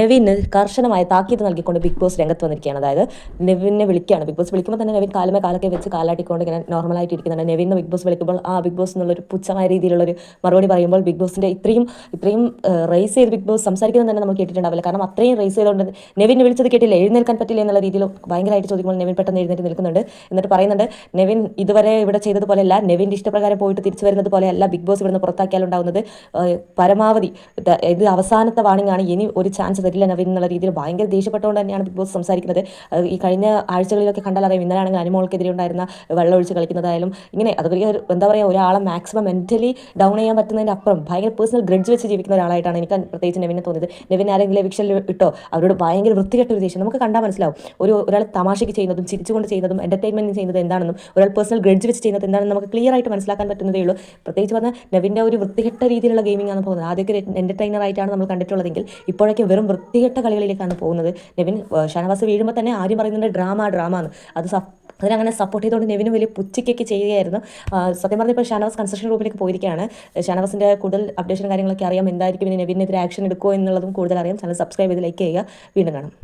നെവിന് കർശനമായ താക്കീത് നൽകിക്കൊണ്ട് ബിഗ് ബോസ് രംഗത്ത് വന്നിരിക്കുകയാണ്. അതായത് നെവിനെ വിളിക്കുകയാണ്. ബിഗ് ബോസ് വിളിക്കുമ്പോൾ തന്നെ നെവിൻ കാലമേ കാലൊക്കെ വെച്ച് കാലാട്ടിക്കൊണ്ട് ഇങ്ങനെ നോർമലായിട്ട് ഇരിക്കുന്നുണ്ട്. നെവിനെ ബിഗ് ബോസ് വിളിക്കുമ്പോൾ ആ ബിഗ് ബോസ് എന്നുള്ളൊരു പുച്ഛമായ രീതിയിലുള്ളൊരു മറുപടി പറയുമ്പോൾ ബിഗ് ബോസിന്റെ ഇത്രയും ഇത്രയും റേസ് ചെയ്ത് ബിഗ് ബോസ് സംസാരിക്കുന്നത് തന്നെ നമ്മൾ കേട്ടിട്ടുണ്ടാവില്ല. കാരണം അത്രയും റേസ് ചെയ്തുകൊണ്ട് നെവിനെ വിളിച്ചത് കേട്ടില്ല. എഴുന്നേൽക്കാൻ പറ്റില്ല എന്നുള്ള രീതിയിൽ ഭയങ്കരമായിട്ട് ചോദിക്കുമ്പോൾ നെവിൻ പെട്ടെന്ന് എഴുന്നേറ്റ് നിൽക്കുന്നുണ്ട്. എന്നിട്ട് പറയുന്നുണ്ട് നെവിൻ ഇതുവരെ ഇവിടെ ചെയ്തതുപോലെയല്ല. നെവിന്റെ ഇഷ്ടപ്രകാരം പോയിട്ട് തിരിച്ചു വരുന്നത് പോലെയല്ല ബിഗ് ബോസ് ഇവിടുന്ന് പുറത്താക്കിയാലുണ്ടാവുന്നത്. പരമാവധി ഇത് അവസാനത്തെ വാണിംഗ് ആണ്. ഇനി ഒരു ചാൻസ് തരില്ല നവീൻ എന്നുള്ള രീതിയിൽ ഭയങ്കര ദേഷ്യപ്പെട്ടുകൊണ്ട് തന്നെയാണ് ബിഗ് ബോസ് സംസാരിക്കുന്നത്. ഈ കഴിഞ്ഞ ആഴ്ചകളിലൊക്കെ കണ്ടാൽ അറിയാം ഇന്നലാണെങ്കിൽ അനുമോൾക്കെതിരെ ഉണ്ടായിരുന്ന വെള്ളം ഒഴിച്ച് കളിക്കുന്നതായാലും ഇങ്ങനെ അതൊക്കെ എന്താ പറയുക ഒരാളെ മാക്സിമം മെന്റലി ഡൗൺ ചെയ്യാൻ പറ്റുന്നതിന്റെ അപ്പുറം ഭയങ്കര പേഴ്സണൽ ഗ്രഡ്ജ് വെച്ച് ജീവിക്കുന്ന ഒരാളായിട്ടാണ് എനിക്ക് പ്രത്യേകിച്ച് നെവിനെ തോന്നിയത്. നവീൻ ആരെങ്കിലും എവിക്ഷനിൽ ഇട്ടോ? അവരോട് ഭയങ്കര വൃത്തികെട്ട ഒരു ദേഷ്യം. നമുക്ക് കണ്ടാൽ മനസ്സിലാവും. ഒരു ഒരാൾ തമാശയ്ക്ക് ചെയ്യുന്നതും ചിരിച്ചുകൊണ്ട് ചെയ്യുന്നതും എന്റർടൈൻമെന്റ് ചെയ്യുന്നത് എന്താണെന്നും ഒരാൾ പേഴ്സണൽ ഗ്രഡ്ജ് വെച്ച് ചെയ്യുന്നത് എന്താണെന്ന് നമുക്ക് ക്ലിയർ ആയിട്ട് മനസ്സിലാക്കാൻ പറ്റുന്നതേ ഉള്ളൂ. പ്രത്യേകിച്ച് പറഞ്ഞാൽ നവീന്റെ ഒരു വൃത്തികെട്ട രീതിയിലുള്ള ഗെയിമിംഗ് ആണ് പോകുന്നത് ആദ്യമൊക്കെ എന്റർടൈനർ ആയിട്ടാണ് നമ്മൾ കണ്ടിട്ടുള്ളതെങ്കിൽ ഇപ്പോഴൊക്കെ വെറും വൃത്തികെട്ട കളികളിലേക്കാണ് പോകുന്നത്. നെവിൻ ഷാനവാസ് വീഴുമ്പോൾ തന്നെ ആദ്യം പറയുന്നുണ്ട് ഡ്രാമ ഡ്രാമ എന്ന് അത് അതിനങ്ങനെ സപ്പോർട്ട് ചെയ്തുകൊണ്ട് നെവിനും വലിയ പുച്ചിക്കൊക്കെ ചെയ്യുകയായിരുന്നു. സത്യം പറഞ്ഞാൽ ഇപ്പോൾ ഷാനവാസ് കൺസ്ട്രക്ഷൻ റൂമിലേക്ക് പോയിരിക്കുകയാണ് ഷാനവാസിന്റെ കൂടുതൽ അപ്ഡേഷൻ കാര്യങ്ങളൊക്കെ അറിയാം. എന്തായിരിക്കും ഇനി നെവിനെതിരെ ആക്ഷൻ എടുക്കുമോ എന്നുള്ളതും കൂടുതൽ അറിയാം ചാനൽ സബ്സ്ക്രൈബ് ചെയ്ത് ലൈക്ക് ചെയ്യുക. വീണ്ടും കാണാം.